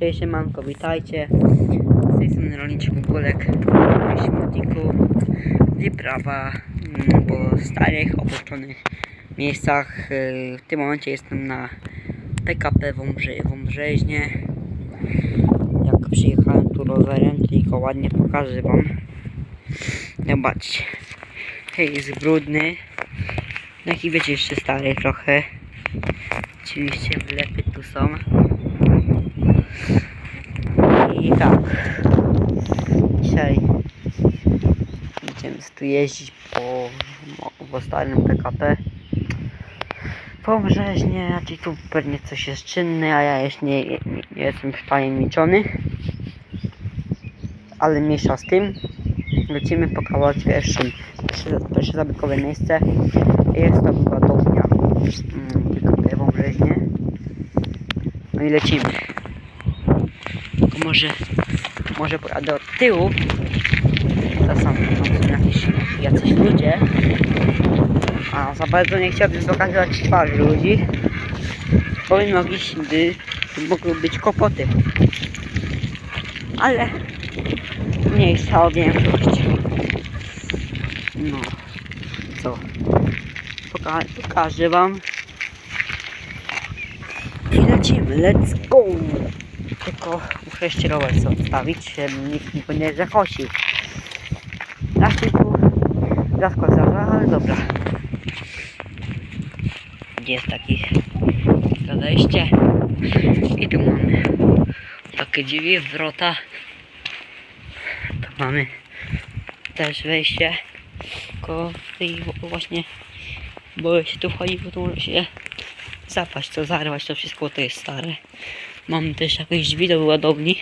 Cześć, manko, witajcie. Z tej strony rolniczy Gugolek. W odcinku wyprawa mm, po starych, opuszczonych miejscach. Yy, W tym momencie jestem na PKP Wąbrze Wąbrzeźnie. Jak przyjechałem tu rowerem, tylko ładnie pokażę wam. Zobaczcie. Hej, jest brudny. Jak i wiecie, jeszcze stary trochę. Oczywiście wlepy tu są. Tak. Dzisiaj będziemy tu jeździć po, po starym PKP. Po Brzeźnie, raczej tu pewnie coś jest czynne, a ja jeszcze nie, nie, nie jestem wtajemniczony. Ale mniejsza z tym. Lecimy po kawałek pierwszym. Pierwsze, pierwsze zabytkowe miejsce. Jest to ładownia mm, PKP w Brzeźnie. No i lecimy. Może, może od tyłu. To są, tam są jakieś, jacyś ludzie. A za bardzo nie chciałbym pokazywać twarzy ludzi. Powiem jakiś, gdy mogły być kłopoty. Ale mniejsza o większość. No, co? Poka pokażę wam. I lecimy, let's go! Tylko muszę jeszcze rower sobie odstawić, żeby nikt go nie zakosił. Raczej tu rzadko zdarza, ale dobra. Gdzie jest taki to wejście? I tu mamy takie drzwi, wrota. Tu mamy też wejście. Tylko tej właśnie boję się tu wchodzić, bo tu może się zapaść, to zarwać, to wszystko to jest stare. Mamy też jakieś drzwi do ładowni.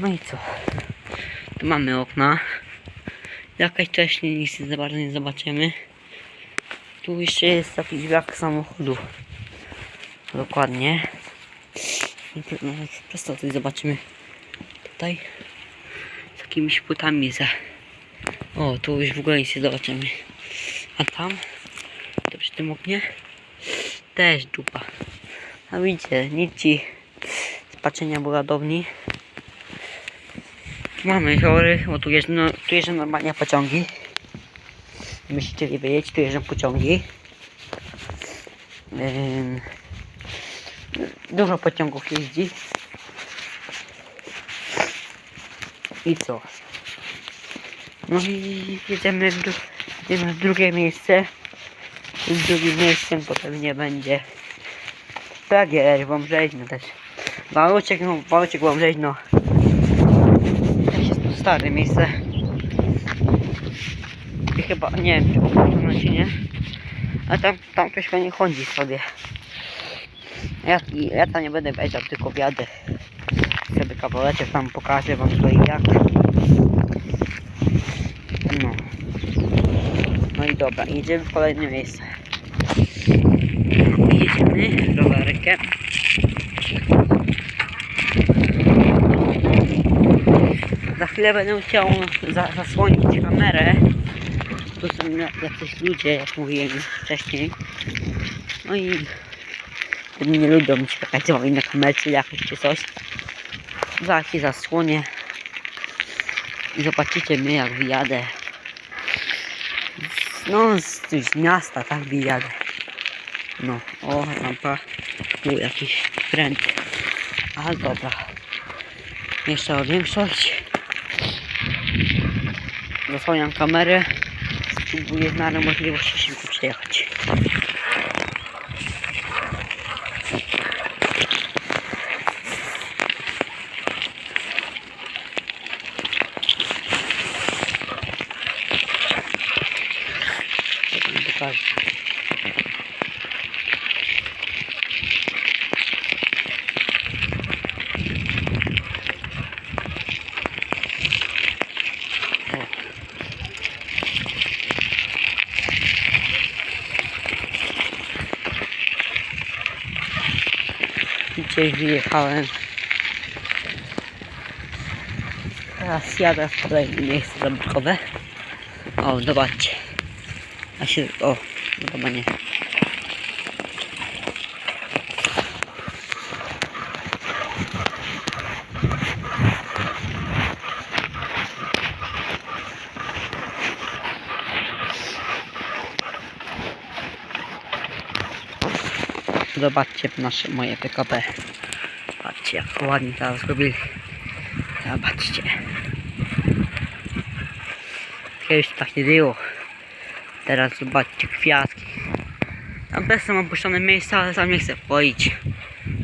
No i co? Tu mamy okna. Jakaś wcześniej nic za bardzo nie zobaczymy. Tu jeszcze jest taki drzwiak samochodu. Dokładnie. No, prosto coś zobaczymy. Tutaj. Z jakimiś płytami za. O, tu już w ogóle nic nie zobaczymy. A tam? To przy tym oknie? Też dupa. A widzicie, nic ci z patrzenia. Tu mamy tory, bo tu jeżdżą, no, tu jeżdżą normalnie pociągi. Musicie wiedzieć, tu jeżdżą pociągi. Ym, dużo pociągów jeździ. I co? No i jedziemy w, dru- jedziemy w drugie miejsce. Z drugim miejscem potem nie będzie. Tak jest, Wąbrzeźno też. Waluciek, no, Waluciek, Wąbrzeźno. Też jest to stare miejsce. I chyba, nie wiem, czy opuszczono czy nie. A tam, tam ktoś pewnie chodzi sobie. Ja, ja tam nie będę wejdział, tylko wjadę. Sobie kawałeczek tam pokażę wam co i jak. No. No i dobra, jedziemy w kolejne miejsce. Jedziemy rowerkiem. Za chwilę będę chciał za, zasłonić kamerę. Tu są ja- jacyś ludzie, jak mówiłem już wcześniej. No i oni nie lubią mi się pokazywać na kamerce jakoś czy coś. Zaraz się zasłonię. I zobaczycie mnie jak wyjadę. No z, z miasta tak wyjadę. No, o rampa. Tu jakiś pręt. Ale dobra. Jeszcze o większość. Zasłaniam kamerę. Spróbuję w miarę możliwości szybko przejechać. Tak wam pokażę. O. Dzisiaj wyjechałem. Teraz jadę w kolejne miejsce zabytkowe. O, zobaczcie. A się, o, chyba nie. Zobaczcie nasze moje PKP. Patrzcie jak ładnie teraz zrobili. Zobaczcie. Kiedyś tak nie było. Teraz zobaczcie kwiatki. Tam też są opuszczone miejsca, ale sam nie chcę wchodzić.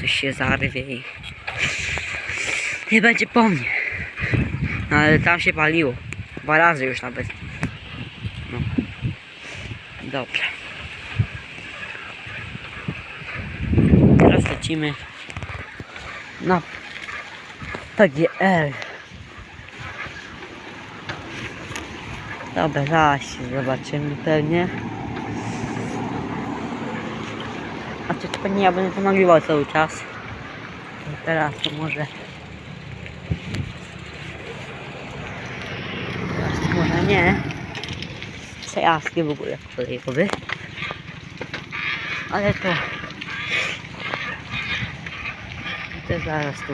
Coś się zarwie i nie będzie po mnie. No ale tam się paliło. Dwa razy już nawet. No. Dobra. Lecimy na PGR. Dobra, zaraz się zobaczymy pewnie. A czy to nie ja będę to nagrywał cały czas. To teraz to może. Teraz to może nie. Przejazdki w ogóle kolejowy. Ale to. To zaraz tu.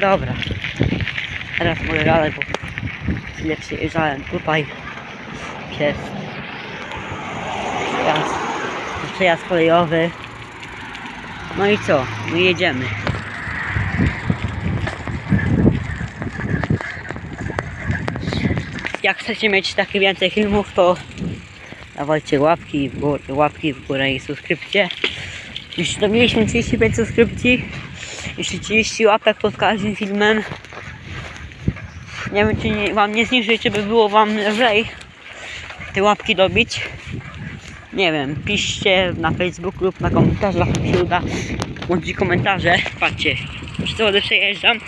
Dobra. Teraz mogę gadać, bo chwilę przyjeżdżałem tutaj przez przejazd, przejazd kolejowy. No i co? My jedziemy. Jak chcecie mieć takie więcej filmów, to dawajcie łapki w górę, łapki w górę i subskrypcje. Już dobiliśmy 35 subskrypcji. Jeśli 30 łapek pod każdym filmem. Nie wiem, czy nie, wam nie zniży, czy by było wam lżej te łapki dobić. Nie wiem, piszcie na Facebooku lub na komentarzach, jak się uda włączyć komentarze. Patrzcie, przez co przejeżdżam.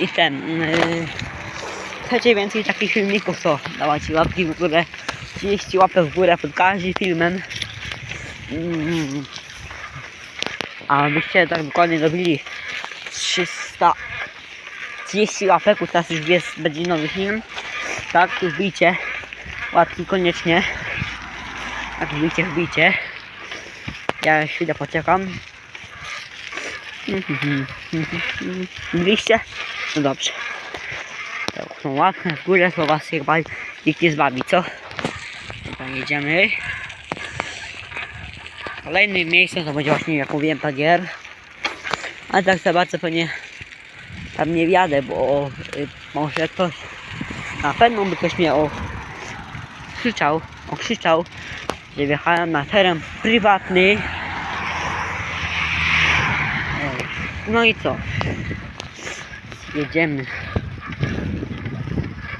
I ten, yy, chcecie więcej takich filmików, to dawajcie łapki w górę. 30 łapek w górę pod każdym filmem. Mm. A byście tak dokładnie robili 330 łapek, bo teraz już jest, będzie nowy film. Tak, tu wbijcie łapki koniecznie. Tak, wbijcie, wbijcie. Ja chwilę poczekam. Wbiliście? No dobrze. Tak, tą łapkę w górę, to was chyba nikt nie zbawi, co? Dobra, jedziemy. Kolejnym miejscem to będzie właśnie, jak mówiłem, Pagier. Ale tak za bardzo pewnie tam nie wjadę, bo y, może ktoś, na pewno by ktoś mnie okrzyczał, okrzyczał, że wjechałem na teren prywatny. No i co? Jedziemy.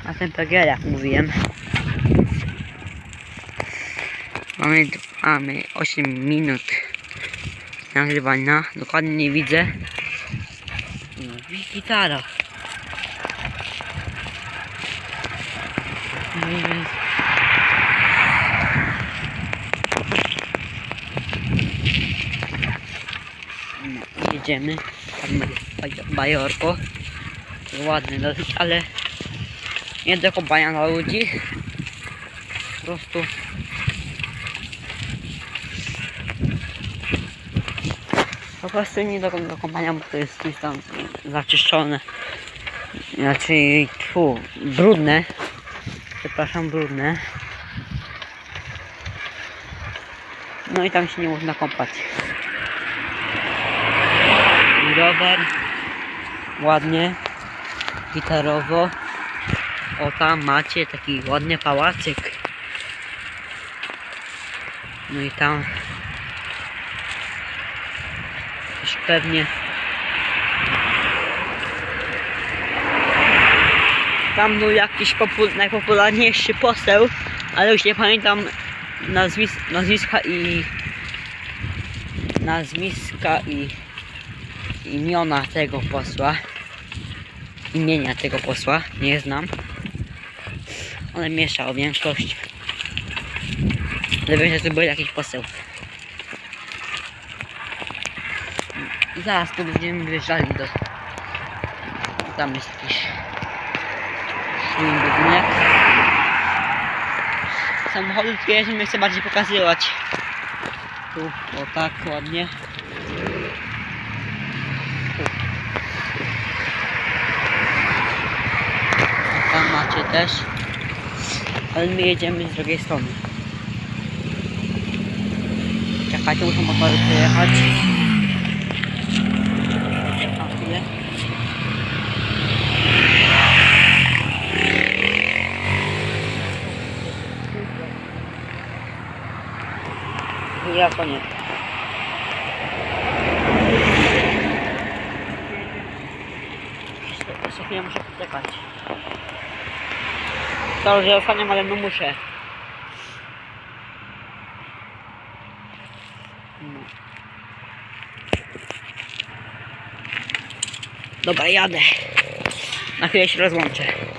Na ten Pagier, jak mówiłem. Mamy, mamy 8 minut nagrywania. Dokładnie nie widzę. Gitara. Jedziemy. Bajorko. Ładny dosyć, ale nie do kopania dla ludzi. Po prostu Po prostu nie do, do kopania, bo to jest gdzieś tam zaczyszczone. Znaczy, tfu, brudne. Przepraszam, brudne. No i tam się nie można kąpać. Rower. Ładnie. Gitarowo. O tam macie taki ładny pałacyk. No i tam już pewnie tam był jakiś popu- najpopularniejszy poseł, ale już nie pamiętam nazwis nazwiska i nazwiska i imiona tego posła imienia tego posła, nie znam ale mieszał większość ale wiem, że to był jakiś poseł zaraz tu będziemy wjeżdżali do... Tam jest jakiś... Budynek. Samochody tu nie chcę bardziej pokazywać. Tu, o tak, ładnie. Też. Ale my jedziemy z drugiej strony. Czekajcie, muszę motory chwilę. Ja koniec. Jeszcze chwilę muszę poczekać. Już ja ostatnią, ale no muszę. No. Dobra, jadę. Na chwilę się rozłączę.